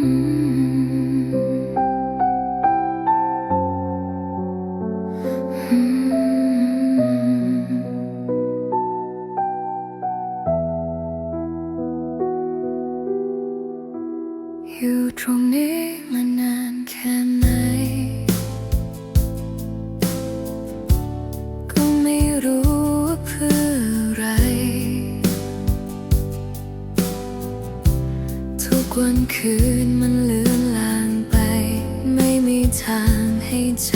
有种力量。 วนคืนมันเลือนลางไป ไม่มีทางให้ใจ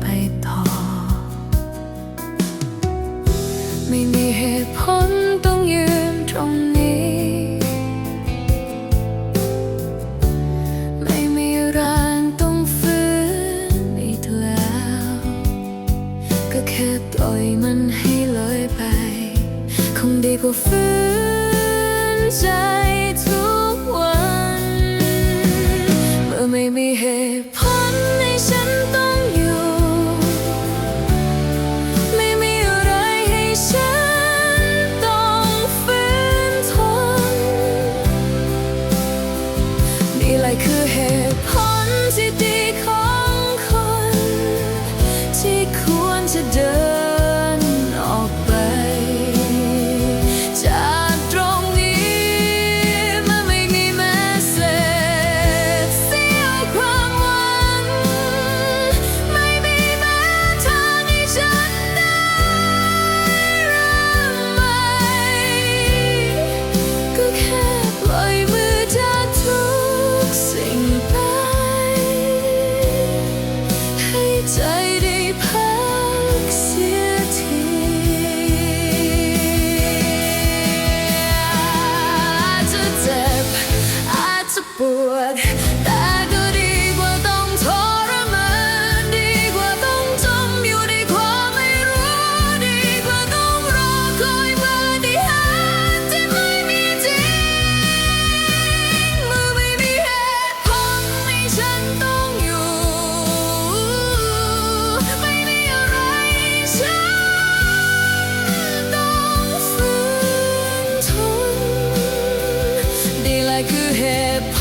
ไปต่อ ไม่มีเหตุผลต้องยืนตรงนี้ ไม่มีแรงต้องฟื้นอีกแล้ว ก็แค่ปล่อยมันให้ลอยไป คงดีกว่าฟื้นใจ made me hit. you have